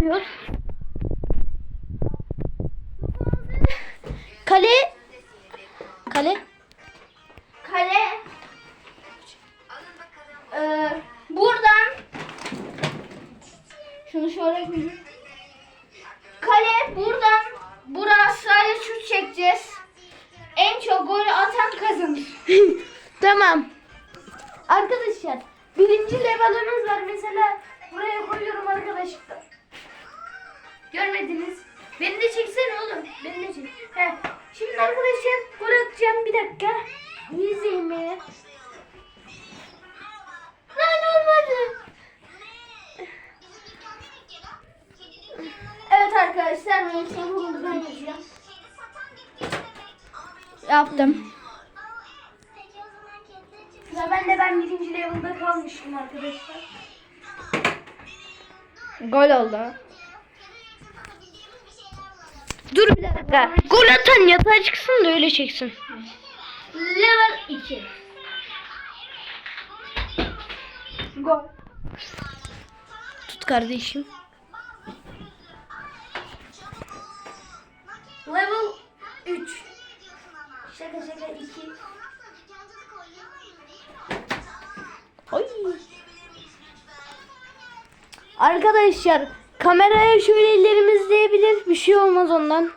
yapıyor. Kale. Kale. Kale. Ee, buradan şunu şöyle koyayım. Kale buradan buraya sırayla şut çekeceğiz. En çok golü atan kazanır. Tamam. Arkadaşlar birinci level'ımız var. Mesela buraya koyuyorum arkadaşlar. Görmediniz. Beni de çeksene oğlum. Beni de çek. He. Şimdi arkadaşlar gol atacağım bir dakika. İzleyin beni. Lan olmadı. Evet arkadaşlar benim telefonumu ben yapacağım. Yaptım. Ya ben de ben birinci level'da kalmıştım arkadaşlar. Gol oldu. Dur bir dakika. Gol atan yatağa çıksın da öyle çeksin. Level 2. Gol. Tut kardeşim. Level 3. Şaka şaka 2. Ay. Arkadaşlar kameraya şöyle ellerimiz değebilir. Bir şey olmaz ondan.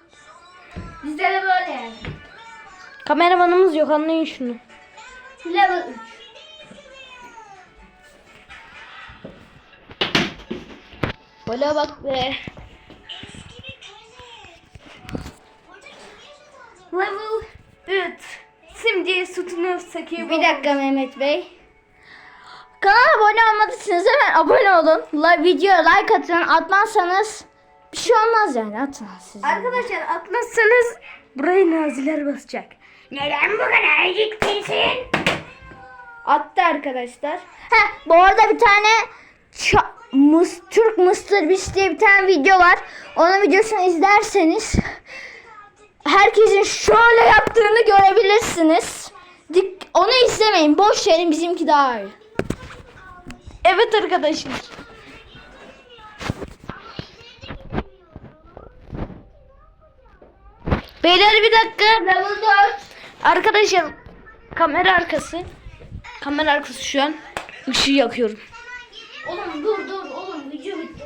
Bizde de böyle. Kameramanımız yok anlayın şunu. Level 3. Gole bak be. Level 3. Şimdi sütunu sakıyor. Bir dakika Mehmet Bey. Kanala abone olmadıysanız hemen abone olun. La, videoya like atın. Atmazsanız bir şey olmaz yani. Atın siz. Arkadaşlar atmazsanız burayı naziler basacak. Neden bu kadar ciddisin? Attı arkadaşlar. Heh, bu arada bir tane Mus Türk Mr. Beast diye bir tane video var. Onun videosunu izlerseniz herkesin şöyle yaptığını görebilirsiniz. Dik onu izlemeyin. Boş verin bizimki daha iyi. Evet arkadaşlar. Beyler bir dakika. Level 4. Arkadaşlar kamera arkası. Kamera arkası şu an. Işığı yakıyorum. Oğlum dur dur oğlum video bitti.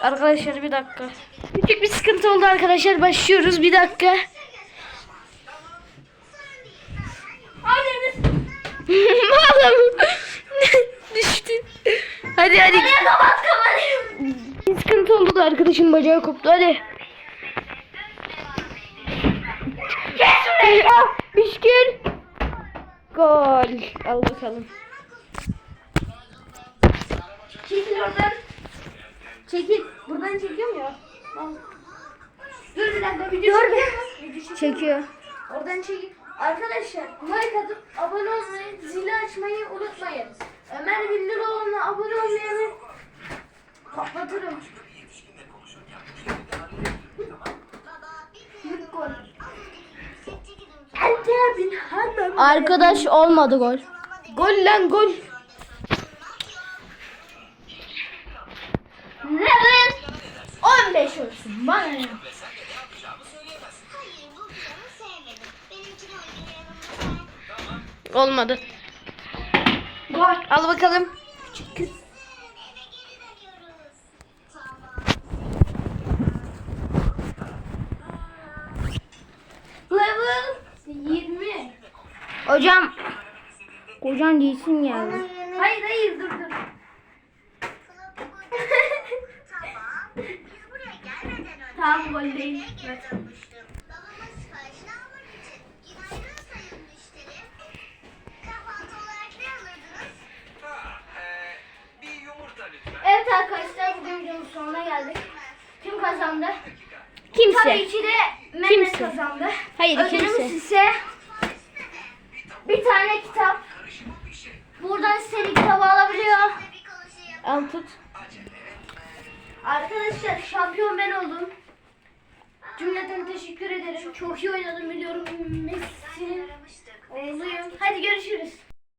Arkadaşlar bir dakika. Küçük bir sıkıntı oldu arkadaşlar. Başlıyoruz. Bir dakika. Hadi Oğlum. Düştü. Hadi hadi. Hadi kapat kamerayı. Sıkıntı oldu da arkadaşım bacağı koptu. Hadi. Kes şurayı. Müşkül. Gol. Al bakalım. Çekil oradan. Çekil. Buradan çekiyorum ya. Al. Dur bir dakika video Dur Video çekiyor. Çekiyor. Oradan çekil. Arkadaşlar like atıp abone olmayı, zili açmayı unutmayın. Ömer Bildiroğlu'na abone olmayı Arkadaş olmadı gol. Gol lan gol. Level 15 olsun bana ne? Olmadı. Gol. Al bakalım. Level Hocam. Hocam değilsin yani. Hayır hayır dur dur. Tamam gol değil. Evet. Bir yumurta lütfen. Evet arkadaşlar bugün videonun sonuna geldik. Kim kazandı? Kimse. Tabii ki de Mehmet kazandı. Hayır, Ödülümüz kimse. ise bir tane kitap. Buradan istediği kitabı alabiliyor. Al tut. Arkadaşlar şampiyon ben oldum. Cümleten teşekkür ederim. Çok iyi oynadım biliyorum. Messi oğluyum. Hadi görüşürüz.